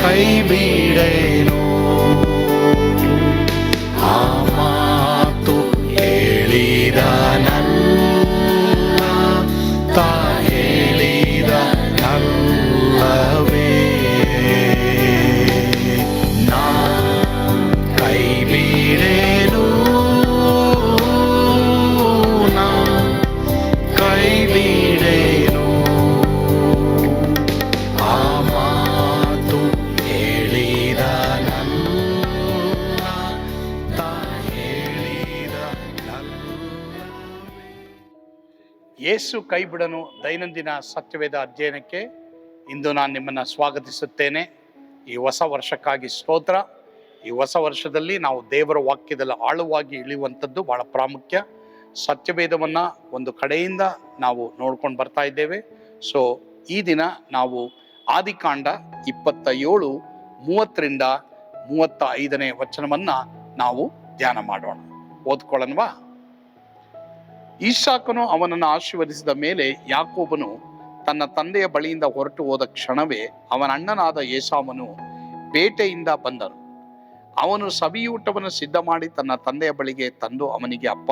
ಕೈ ಬಿಡೇನು ಯೇಸು ಕೈಬಿಡನು ದೈನಂದಿನ ಸತ್ಯವೇದ ಅಧ್ಯಯನಕ್ಕೆ ಇಂದು ನಾನು ನಿಮ್ಮನ್ನು ಸ್ವಾಗತಿಸುತ್ತೇನೆ. ಈ ಹೊಸ ವರ್ಷಕ್ಕಾಗಿ ಸ್ತೋತ್ರ. ಈ ಹೊಸ ವರ್ಷದಲ್ಲಿ ನಾವು ದೇವರ ವಾಕ್ಯದಲ್ಲಿ ಆಳವಾಗಿ ಇಳಿಯುವಂಥದ್ದು ಬಹಳ ಪ್ರಾಮುಖ್ಯ. ಸತ್ಯವೇದವನ್ನು ಒಂದು ಕಡೆಯಿಂದ ನಾವು ನೋಡ್ಕೊಂಡು ಬರ್ತಾ ಇದ್ದೇವೆ. ಸೊ ಈ ದಿನ ನಾವು ಆದಿಕಾಂಡ ಇಪ್ಪತ್ತ ಏಳು ಮೂವತ್ತರಿಂದ ಮೂವತ್ತ ಐದನೇ ವಚನವನ್ನು ನಾವು ಧ್ಯಾನ ಮಾಡೋಣ. ಓದ್ಕೊಳ್ಳೋಣವಾ ಈಶಾಕನು ಅವನನ್ನು ಆಶೀರ್ವದಿಸಿದ ಮೇಲೆ ಯಾಕೋಬನು ತನ್ನ ತಂದೆಯ ಬಳಿಯಿಂದ ಹೊರಟು ಹೋದ ಕ್ಷಣವೇ ಅವನ ಅಣ್ಣನಾದ ಏಸಾವನು ಬೇಟೆಯಿಂದ ಬಂದನು. ಅವನು ಸವಿಯೂಟವನ್ನು ಸಿದ್ಧ ಮಾಡಿ ತನ್ನ ತಂದೆಯ ಬಳಿಗೆ ತಂದು ಅವನಿಗೆ, ಅಪ್ಪ,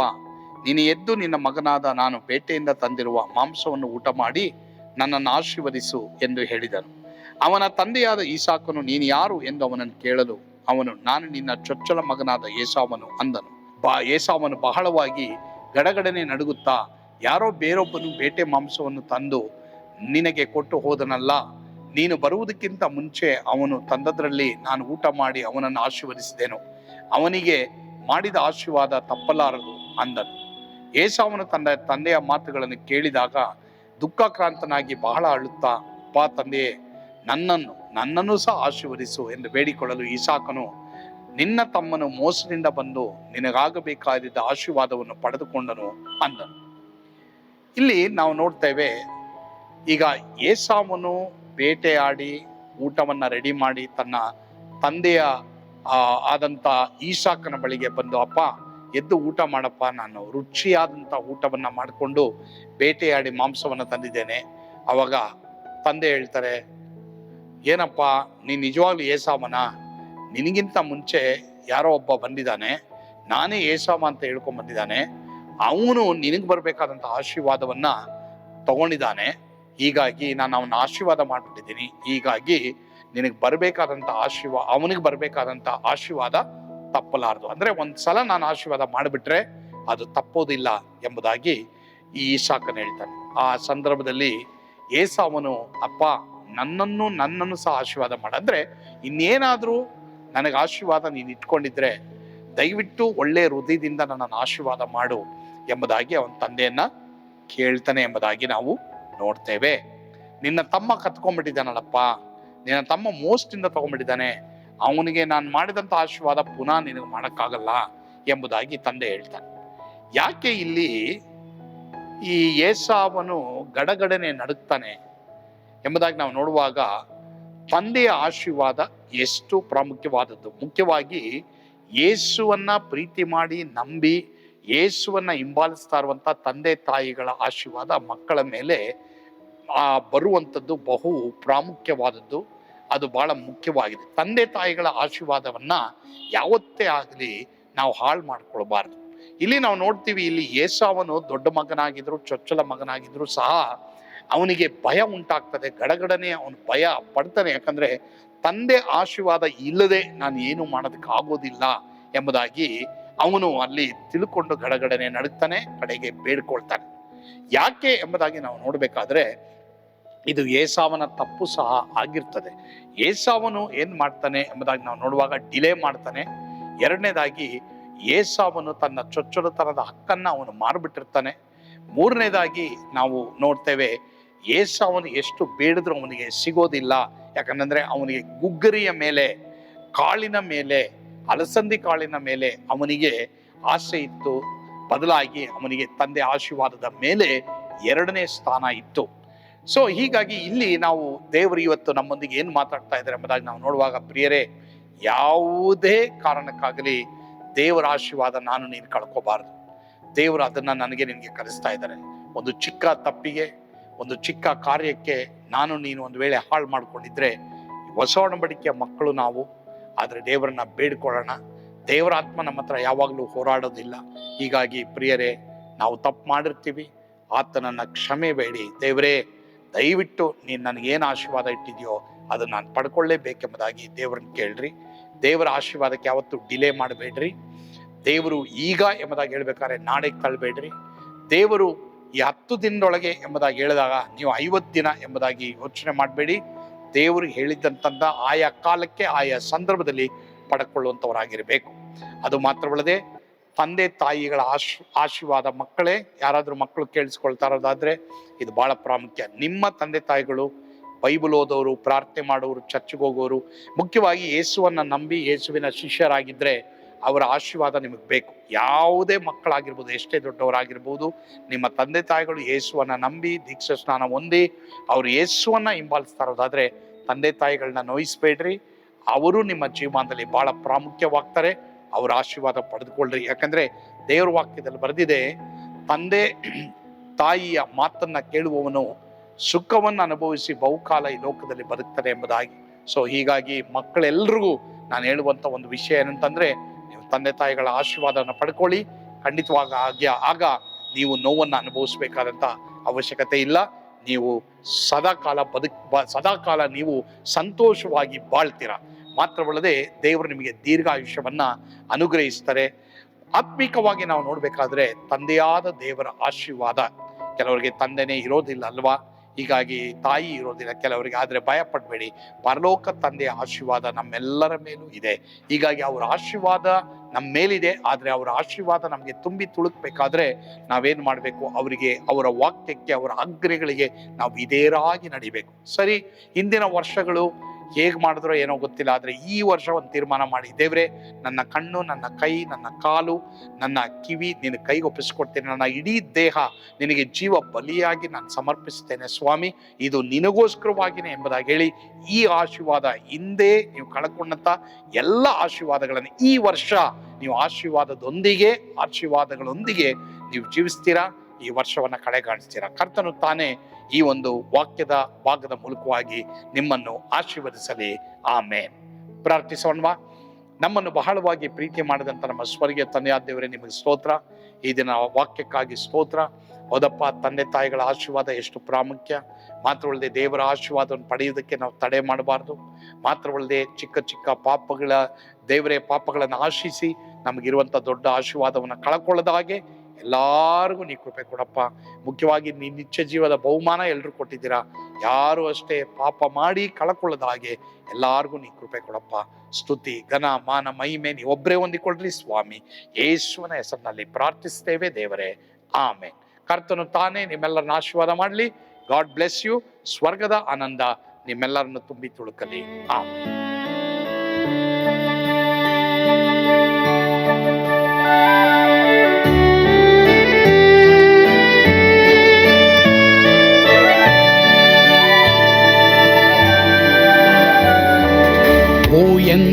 ನೀನು ಎದ್ದು ನಿನ್ನ ಮಗನಾದ ನಾನು ಬೇಟೆಯಿಂದ ತಂದಿರುವ ಮಾಂಸವನ್ನು ಊಟ ಮಾಡಿ ನನ್ನನ್ನು ಆಶೀರ್ವದಿಸು ಎಂದು ಹೇಳಿದನು. ಅವನ ತಂದೆಯಾದ ಈಸಾಕನು ನೀನು ಯಾರು? ಎಂದು ಅವನನ್ನು ಕೇಳಲು ಅವನು, ನಾನು ನಿನ್ನ ಚೊಚ್ಚಲ ಮಗನಾದ ಏಸಾವನು ಅಂದನು. ಬಾ, ಏಸಾವನು ಬಹಳವಾಗಿ ಗಡಗಡನೆ ನಡುಗುತ್ತಾ ಯಾರೋ ಬೇರೊಬ್ಬನು ಬೇಟೆ ಮಾಂಸವನ್ನು ತಂದು ನಿನಗೆ ಕೊಟ್ಟು ಹೋದನಲ್ಲ, ನೀನು ಬರುವುದಕ್ಕಿಂತ ಮುಂಚೆ ಅವನು ತಂದದ್ರಲ್ಲಿ ನಾನು ಊಟ ಮಾಡಿ ಅವನನ್ನು ಆಶೀರ್ವದಿಸಿದೆನು. ಅವನಿಗೆ ಮಾಡಿದ ಆಶೀರ್ವಾದ ತಪ್ಪಲಾರದು ಅಂದನು. ಏಸಾವನು ತನ್ನ ತಂದೆಯ ಮಾತುಗಳನ್ನು ಕೇಳಿದಾಗ ದುಃಖಕ್ರಾಂತನಾಗಿ ಬಹಳ ಅಳುತ್ತಾ ಅಪ್ಪ ತಂದೆಯೇ, ನನ್ನನ್ನು ನನ್ನನ್ನು ಸಹ ಆಶೀರ್ವದಿಸು ಎಂದು ಬೇಡಿಕೊಳ್ಳಲು ಈಸಾಕನು ನಿನ್ನ ತಮ್ಮನು ಮೋಸದಿಂದ ಬಂದು ನಿನಗಾಗಬೇಕಾದಿದ್ದ ಆಶೀರ್ವಾದವನ್ನು ಪಡೆದುಕೊಂಡನು ಅಂದನು ಇಲ್ಲಿ ನಾವು ನೋಡ್ತೇವೆ, ಈಗ ಏಸಾಮನು ಬೇಟೆಯಾಡಿ ಊಟವನ್ನು ರೆಡಿ ಮಾಡಿ ತನ್ನ ತಂದೆಯ ಆದಂಥ ಈಸಾಕನ ಬಳಿಗೆ ಬಂದು, ಅಪ್ಪ, ಎದ್ದು ಊಟ ಮಾಡಪ್ಪ, ನಾನು ರುಚಿಯಾದಂತ ಊಟವನ್ನು ಮಾಡಿಕೊಂಡು ಬೇಟೆಯಾಡಿ ಮಾಂಸವನ್ನು ತಂದಿದ್ದೇನೆ. ಅವಾಗ ತಂದೆ ಹೇಳ್ತಾರೆ, ಏನಪ್ಪ, ನೀನು ನಿಜವಾಗ್ಲೂ ಏಸಾವನ? ನಿನಗಿಂತ ಮುಂಚೆ ಯಾರೋ ಒಬ್ಬ ಬಂದಿದ್ದಾನೆ, ನಾನೇ ಏಸಾಮ ಅಂತ ಹೇಳ್ಕೊಂಡ್ ಬಂದಿದ್ದಾನೆ, ಅವನು ನಿನಗೆ ಬರಬೇಕಾದಂಥ ಆಶೀರ್ವಾದವನ್ನ ತಗೊಂಡಿದ್ದಾನೆ. ಹೀಗಾಗಿ ನಾನು ಅವನ ಆಶೀರ್ವಾದ ಮಾಡ್ಬಿಟ್ಟಿದ್ದೀನಿ. ಹೀಗಾಗಿ ನಿನಗೆ ಬರಬೇಕಾದಂಥ ಆಶೀರ್ವಾದ ಅವನಿಗೆ ಬರಬೇಕಾದಂಥ ಆಶೀರ್ವಾದ ತಪ್ಪಲಾರದು. ಅಂದ್ರೆ ಒಂದ್ಸಲ ನಾನು ಆಶೀರ್ವಾದ ಮಾಡಿಬಿಟ್ರೆ ಅದು ತಪ್ಪೋದಿಲ್ಲ ಎಂಬುದಾಗಿ ಈ ಈಶಾಕನ್ ಹೇಳ್ತಾನೆ. ಆ ಸಂದರ್ಭದಲ್ಲಿ ಏಸಾವನು, ಅಪ್ಪ, ನನ್ನನ್ನು ನನ್ನನ್ನು ಸಹ ಆಶೀರ್ವಾದ ಮಾಡ. ಇನ್ನೇನಾದರೂ ಇನ್ನೇನಾದ್ರೂ ನನಗೆ ಆಶೀರ್ವಾದ ನೀನು ಇಟ್ಕೊಂಡಿದ್ರೆ ದಯವಿಟ್ಟು ಒಳ್ಳೆಯ ಹೃದಯದಿಂದ ನನ್ನನ್ನು ಆಶೀರ್ವಾದ ಮಾಡು ಎಂಬುದಾಗಿ ಅವನ ತಂದೆಯನ್ನ ಕೇಳ್ತಾನೆ ಎಂಬುದಾಗಿ ನಾವು ನೋಡ್ತೇವೆ. ನಿನ್ನ ತಮ್ಮ ಕತ್ಕೊಂಡ್ಬಿಟ್ಟಿದ್ದಾನಲ್ಲಪ್ಪ. ನಿನ್ನ ತಮ್ಮ ಮೋಸ್ಟಿಂದ ತಗೊಂಡ್ಬಿಟ್ಟಿದ್ದಾನೆ. ಅವನಿಗೆ ನಾನು ಮಾಡಿದಂಥ ಆಶೀರ್ವಾದ ಪುನಃ ನಿನಗೆ ಮಾಡೋಕ್ಕಾಗಲ್ಲ ಎಂಬುದಾಗಿ ತಂದೆ ಹೇಳ್ತಾನೆ. ಯಾಕೆ ಇಲ್ಲಿ ಈ ಏಸಾವನು ಗಡಗಡನೆ ನಡುಕ್ತಾನೆ ಎಂಬುದಾಗಿ ನಾವು ನೋಡುವಾಗ ತಂದೆಯ ಆಶೀರ್ವಾದ ಎಷ್ಟು ಪ್ರಾಮುಖ್ಯವಾದದ್ದು. ಮುಖ್ಯವಾಗಿ ಯೇಸುವನ್ನ ಪ್ರೀತಿ ಮಾಡಿ ನಂಬಿ ಯೇಸುವನ್ನ ಹಿಂಬಾಲಿಸ್ತಾ ಇರುವಂಥ ತಂದೆ ತಾಯಿಗಳ ಆಶೀರ್ವಾದ ಮಕ್ಕಳ ಮೇಲೆ, ಆ ಬರುವಂಥದ್ದು ಬಹು ಪ್ರಾಮುಖ್ಯವಾದದ್ದು. ಅದು ಬಹಳ ಮುಖ್ಯವಾಗಿದೆ. ತಂದೆ ತಾಯಿಗಳ ಆಶೀರ್ವಾದವನ್ನ ಯಾವತ್ತೇ ಆಗಲಿ ನಾವು ಹಾಳು ಮಾಡ್ಕೊಳ್ಬಾರ್ದು. ಇಲ್ಲಿ ನಾವು ನೋಡ್ತೀವಿ, ಇಲ್ಲಿ ಏಸಾವನು ದೊಡ್ಡ ಮಗನಾಗಿದ್ರು, ಚೊಚ್ಚಲ ಮಗನಾಗಿದ್ರು ಸಹ ಅವನಿಗೆ ಭಯ ಉಂಟಾಗ್ತದೆ, ಗಡಗಡನೆ ಅವನು ಭಯ ಪಡ್ತಾನೆ. ಯಾಕಂದ್ರೆ ತಂದೆ ಆಶೀರ್ವಾದ ಇಲ್ಲದೆ ನಾನು ಏನು ಮಾಡೋದಕ್ಕೆ ಆಗೋದಿಲ್ಲ ಎಂಬುದಾಗಿ ಅವನು ಅಲ್ಲಿ ತಿಳ್ಕೊಂಡು ಗಡಗಡನೆ ನಡುಗ್ತಾನೆ ಕಡೆಗೆ ಬೇಡ್ಕೊಳ್ತಾನೆ. ಯಾಕೆ ಎಂಬುದಾಗಿ ನಾವು ನೋಡಬೇಕಾದ್ರೆ, ಇದು ಏಸಾವನ ತಪ್ಪು ಸಹ ಆಗಿರ್ತದೆ. ಏಸಾವನು ಏನು ಮಾಡ್ತಾನೆ ಎಂಬುದಾಗಿ ನಾವು ನೋಡುವಾಗ ಡಿಲೇ ಮಾಡ್ತಾನೆ. ಎರಡನೇದಾಗಿ, ಏಸಾವನು ತನ್ನ ಚೊಚ್ಚಲತನದ ಹಕ್ಕನ್ನ ಅವನು ಮಾರುಬಿಟ್ಟಿರ್ತಾನೆ. ಮೂರನೇದಾಗಿ ನಾವು ನೋಡ್ತೇವೆ ಏಸಾವನು ಎಷ್ಟು ಬೇಡಿದ್ರೂ ಅವನಿಗೆ ಸಿಗೋದಿಲ್ಲ. ಯಾಕಂದ್ರೆ ಅವನಿಗೆ ಗುಗ್ಗರಿಯ ಮೇಲೆ, ಕಾಳಿನ ಮೇಲೆ, ಅಲಸಂದಿ ಕಾಳಿನ ಮೇಲೆ ಅವನಿಗೆ ಆಸೆ ಇತ್ತು. ಬದಲಾಗಿ ಅವನಿಗೆ ತಂದೆ ಆಶೀರ್ವಾದದ ಮೇಲೆ ಎರಡನೇ ಸ್ಥಾನ ಇತ್ತು. ಸೊ ಹೀಗಾಗಿ ಇಲ್ಲಿ ನಾವು ದೇವರು ಇವತ್ತು ನಮ್ಮೊಂದಿಗೆ ಏನು ಮಾತಾಡ್ತಾ ಇದ್ದಾರೆ ಎಂಬುದಾಗಿ ನಾವು ನೋಡುವಾಗ ಪ್ರಿಯರೇ, ಯಾವುದೇ ಕಾರಣಕ್ಕಾಗಲಿ ದೇವರ ಆಶೀರ್ವಾದ ನಾನು ನೀನು ಕಳ್ಕೋಬಾರ್ದು. ದೇವರು ಅದನ್ನ ನನಗೆ ನಿನಗೆ ಕಲಿಸ್ತಾ ಇದ್ದಾರೆ. ಒಂದು ಚಿಕ್ಕ ತಪ್ಪಿಗೆ ಒಂದು ಚಿಕ್ಕ ಕಾರ್ಯಕ್ಕೆ ನಾನು ನೀನು ಒಂದು ವೇಳೆ ಹಾಳು ಮಾಡಿಕೊಂಡಿದ್ರೆ ಹೊಸ ಒಡಂಬಡಿಕೆಯ ಮಕ್ಕಳು ನಾವು, ಆದರೆ ದೇವರನ್ನ ಬೇಡ್ಕೊಳ್ಳೋಣ. ದೇವರ ಆತ್ಮ ನಮ್ಮ ಹತ್ರ ಯಾವಾಗಲೂ ಹೋರಾಡೋದಿಲ್ಲ. ಹೀಗಾಗಿ ಪ್ರಿಯರೇ, ನಾವು ತಪ್ಪು ಮಾಡಿರ್ತೀವಿ. ಆತನನ್ನ ಕ್ಷಮೆ ಬೇಡಿ. ದೇವರೇ, ದಯವಿಟ್ಟು ನೀನು ನನಗೇನು ಆಶೀರ್ವಾದ ಇಟ್ಟಿದೆಯೋ ಅದನ್ನು ನಾನು ಪಡ್ಕೊಳ್ಳೇಬೇಕೆಂಬುದಾಗಿ ದೇವರನ್ನ ಕೇಳ್ರಿ. ದೇವರ ಆಶೀರ್ವಾದಕ್ಕೆ ಯಾವತ್ತೂ ಡಿಲೇ ಮಾಡಬೇಡ್ರಿ. ದೇವರು ಈಗ ಎಂಬುದಾಗಿ ಹೇಳ್ಬೇಕಾದ್ರೆ ನಾಳೆಗೆ ತಳ್ಳಬೇಡ್ರಿ ದೇವರು ಈ ಹತ್ತು ದಿನದೊಳಗೆ ಎಂಬುದಾಗಿ ಹೇಳಿದಾಗ ನೀವು ಐವತ್ತು ದಿನ ಎಂಬುದಾಗಿ ಯೋಚನೆ ಮಾಡಬೇಡಿ. ದೇವರು ಹೇಳಿದ್ದಂತಂದ ಆಯಾ ಕಾಲಕ್ಕೆ ಆಯಾ ಸಂದರ್ಭದಲ್ಲಿ ಪಡ್ಕೊಳ್ಳುವಂಥವರಾಗಿರಬೇಕು. ಅದು ಮಾತ್ರವಲ್ಲದೆ ತಂದೆ ತಾಯಿಗಳ ಆಶ್, ಆಶೀರ್ವಾದ ಮಕ್ಕಳೇ, ಯಾರಾದರೂ ಮಕ್ಕಳು ಕೇಳಿಸ್ಕೊಳ್ತಾ ಇರೋದಾದರೆ ಇದು ಬಹಳ ಪ್ರಾಮುಖ್ಯ. ನಿಮ್ಮ ತಂದೆ ತಾಯಿಗಳು, ಬೈಬಲ್ ಓದೋರು, ಪ್ರಾರ್ಥನೆ ಮಾಡೋರು ಚರ್ಚ್ಗೆ ಹೋಗೋರು, ಮುಖ್ಯವಾಗಿ ಯೇಸುವನ್ನು ನಂಬಿ ಯೇಸುವಿನ ಶಿಷ್ಯರಾಗಿದ್ದರೆ ಅವರ ಆಶೀರ್ವಾದ ನಿಮಗೆ ಬೇಕು. ಯಾವುದೇ ಮಕ್ಕಳಾಗಿರ್ಬೋದು, ಎಷ್ಟೇ ದೊಡ್ಡವರಾಗಿರ್ಬೋದು, ನಿಮ್ಮ ತಂದೆ ತಾಯಿಗಳು ಯೇಸುವನ್ನ ನಂಬಿ ದೀಕ್ಷಾ ಸ್ನಾನ ಹೊಂದಿ ಅವರು ಯೇಸುವನ್ನ ಹಿಂಬಾಲಿಸ್ತಾ ಇರೋದಾದ್ರೆ ತಂದೆ ತಾಯಿಗಳನ್ನ ನೋಯಿಸ್ಬೇಡ್ರಿ. ಅವರು ನಿಮ್ಮ ಜೀವನದಲ್ಲಿ ಬಹಳ ಪ್ರಾಮುಖ್ಯವಾಗ್ತಾರೆ. ಅವರ ಆಶೀರ್ವಾದ ಪಡೆದುಕೊಳ್ಳ್ರಿ. ಯಾಕಂದ್ರೆ ದೇವರ ವಾಕ್ಯದಲ್ಲಿ ಬರೆದಿದೆ, ತಂದೆ ತಾಯಿಯ ಮಾತನ್ನ ಕೇಳುವವನು ಸುಖವನ್ನು ಅನುಭವಿಸಿ ಬಹುಕಾಲ ಈ ಲೋಕದಲ್ಲಿ ಬದುಕ್ತಾರೆ ಎಂಬುದಾಗಿ. ಸೊ ಹೀಗಾಗಿ ಮಕ್ಕಳೆಲ್ಲರಿಗೂ ನಾನು ಹೇಳುವಂತ ಒಂದು ವಿಷಯ ಏನಂತಂದ್ರೆ ತಂದೆ ತಾಯಿಗಳ ಆಶೀರ್ವಾದವನ್ನು ಪಡ್ಕೊಳ್ಳಿ. ಖಂಡಿತವಾಗ ಆಗ ಆಗ ನೀವು ನೋವನ್ನು ಅನುಭವಿಸಬೇಕಾದಂಥ ಅವಶ್ಯಕತೆ ಇಲ್ಲ. ನೀವು ಸದಾಕಾಲ ಬದುಕ್, ಬ- ಸದಾಕಾಲ ನೀವು ಸಂತೋಷವಾಗಿ ಬಾಳ್ತೀರಾ. ಮಾತ್ರವಲ್ಲದೆ ದೇವರು ನಿಮಗೆ ದೀರ್ಘಾಯುಷ್ಯವನ್ನು ಅನುಗ್ರಹಿಸ್ತಾರೆ. ಆತ್ಮಿಕವಾಗಿ ನಾವು ನೋಡಬೇಕಾದ್ರೆ ತಂದೆಯಾದ ದೇವರ ಆಶೀರ್ವಾದ. ಕೆಲವರಿಗೆ ತಂದೆನೇ ಇರೋದಿಲ್ಲ ಅಲ್ವಾ? ಹೀಗಾಗಿ ತಾಯಿ ಇರೋದಿಲ್ಲ ಕೆಲವರಿಗೆ, ಆದ್ರೆ ಭಯಪಡಬೇಡಿ. ಪರಲೋಕ ತಂದೆಯ ಆಶೀರ್ವಾದ ನಮ್ಮೆಲ್ಲರ ಮೇಲೂ ಇದೆ. ಹೀಗಾಗಿ ಅವರ ಆಶೀರ್ವಾದ ನಮ್ಮ ಮೇಲಿದೆ, ಆದ್ರೆ ಅವರ ಆಶೀರ್ವಾದ ನಮಗೆ ತುಂಬಿ ತುಳುಕ್ಬೇಕಾದ್ರೆ ನಾವೇನು ಮಾಡಬೇಕು? ಅವರಿಗೆ, ಅವರ ವಾಕ್ಯಕ್ಕೆ, ಅವರ ಆಜ್ಞೆಗಳಿಗೆ ನಾವು ಇದೇರಾಗಿ ನಡಿಬೇಕು. ಸರಿ, ಹಿಂದಿನ ವರ್ಷಗಳು ಹೇಗ್ ಮಾಡಿದ್ರೋ ಏನೋ ಗೊತ್ತಿಲ್ಲ, ಆದ್ರೆ ಈ ವರ್ಷ ಒಂದು ತೀರ್ಮಾನ ಮಾಡಿ. ದೇವ್ರೆ, ನನ್ನ ಕಣ್ಣು, ನನ್ನ ಕೈ, ನನ್ನ ಕಾಲು, ನನ್ನ ಕಿವಿ ನಿನ್ನ ಕೈಗೆ ಒಪ್ಪಿಸ್ಕೊಡ್ತೇನೆ. ನನ್ನ ಇಡೀ ದೇಹ ನಿನಗೆ ಜೀವ ಬಲಿಯಾಗಿ ನಾನು ಸಮರ್ಪಿಸ್ತೇನೆ ಸ್ವಾಮಿ. ಇದು ನಿನಗೋಸ್ಕರವಾಗಿನೇ ಎಂಬುದಾಗಿ ಹೇಳಿ ಈ ಆಶೀರ್ವಾದ ಹಿಂದೆ ನೀವು ಕಳ್ಕೊಂಡಂತ ಎಲ್ಲ ಆಶೀರ್ವಾದಗಳನ್ನು ಈ ವರ್ಷ ನೀವು ಆಶೀರ್ವಾದದೊಂದಿಗೆ, ಆಶೀರ್ವಾದಗಳೊಂದಿಗೆ ನೀವು ಜೀವಿಸ್ತೀರಾ, ಈ ವರ್ಷವನ್ನ ಕಡೆಗಾಣಿಸ್ತೀರಾ ಕರ್ತನು ತಾನೇ ಈ ಒಂದು ವಾಕ್ಯದ ಭಾಗದ ಮೂಲಕವಾಗಿ ನಿಮ್ಮನ್ನು ಆಶೀರ್ವದಿಸಲಿ. ಆಮೇನ್. ಪ್ರಾರ್ಥಿಸೋಣವಾ. ನಮ್ಮನ್ನು ಬಹಳವಾಗಿ ಪ್ರೀತಿ ಮಾಡಿದಂಥ ನಮ್ಮ ಸ್ವರ್ಗೀಯ ತಂದೆಯಾದ ದೇವರೇ, ನಿಮಗೆ ಸ್ತೋತ್ರ. ಈ ದಿನ ವಾಕ್ಯಕ್ಕಾಗಿ ಸ್ತೋತ್ರ. ಹೋದಪ್ಪ, ತಂದೆ ತಾಯಿಗಳ ಆಶೀರ್ವಾದ ಎಷ್ಟು ಪ್ರಾಮುಖ್ಯ. ಮಾತ್ರವಲ್ಲದೆ ದೇವರ ಆಶೀರ್ವಾದವನ್ನು ಪಡೆಯುವುದಕ್ಕೆ ನಾವು ತಡೆ ಮಾಡಬಾರ್ದು. ಮಾತ್ರವಲ್ಲದೆ ಚಿಕ್ಕ ಚಿಕ್ಕ ಪಾಪಗಳ ದೇವರೇ ಪಾಪಗಳನ್ನು ಆಶಿಸಿ ನಮಗಿರುವಂಥ ದೊಡ್ಡ ಆಶೀರ್ವಾದವನ್ನು ಕಳ್ಕೊಳ್ಳದ ಹಾಗೆ ಎಲ್ಲಾರ್ಗೂ ನೀ ಕೃಪೆ ಕೊಡಪ್ಪ. ಮುಖ್ಯವಾಗಿ ನೀ ನಿತ್ಯ ಜೀವದ ಬಹುಮಾನ ಎಲ್ಲರೂ ಕೊಟ್ಟಿದ್ದೀರಾ. ಯಾರು ಅಷ್ಟೇ ಪಾಪ ಮಾಡಿ ಕಳಕೊಳ್ಳದ ಹಾಗೆ ಎಲ್ಲರಿಗೂ ನೀ ಕೃಪೆ ಕೊಡಪ್ಪ. ಸ್ತುತಿ, ಘನ, ಮಾನ, ಮಹಿಮೆ ನೀ ಒಬ್ಬರೇ ಹೊಂದಿಕೊಳ್ಳ್ರಿ ಸ್ವಾಮಿ. ಯೇಸುವನ ಹೆಸರಿನಲ್ಲಿ ಪ್ರಾರ್ಥಿಸ್ತೇವೆ ದೇವರೇ. ಆಮೆ ಕರ್ತನು ತಾನೇ ನಿಮ್ಮೆಲ್ಲರನ್ನ ಆಶೀರ್ವಾದ ಮಾಡಲಿ. God bless you. ಸ್ವರ್ಗದ ಆನಂದ ನಿಮ್ಮೆಲ್ಲರನ್ನು ತುಂಬಿ ತುಳುಕಲಿ. ಆಮೆ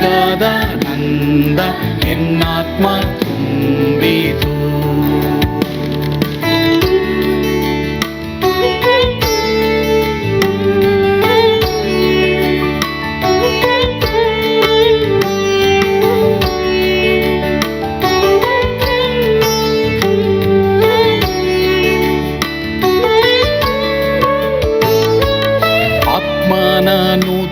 ಸ್ವರ್ಗದ ನಂದ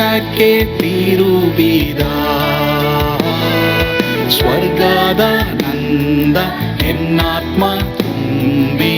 ദിനಕ್ಕೆ ತಿರುಬಿದ ಸ್ವರ್ಗದ ನಂದ ಎನ್ನಾತ್ಮ ತುಂಬಿತು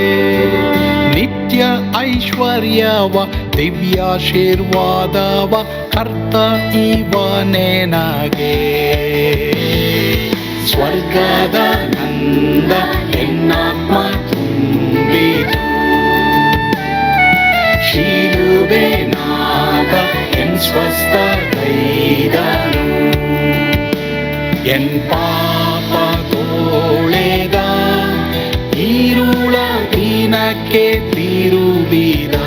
ರಾಜ್ಯ ಐಶ್ವರ್ಯವ ದಿವ್ಯಾಶೀರ್ವಾದವ ಕರ್ತ ಇವನೇನಾಗೆ ಸ್ವರ್ಗದ ನಂದ ಹೆಣ್ಣಾತ್ಮ ತುಂಬಿತು. ಶಿಲುಬೆ ನಾಗ ಎನ್ ಸ್ವಸ್ಥ ಕೈದನು ಎನ್ ಪಾ எனக்கே தீருவீரா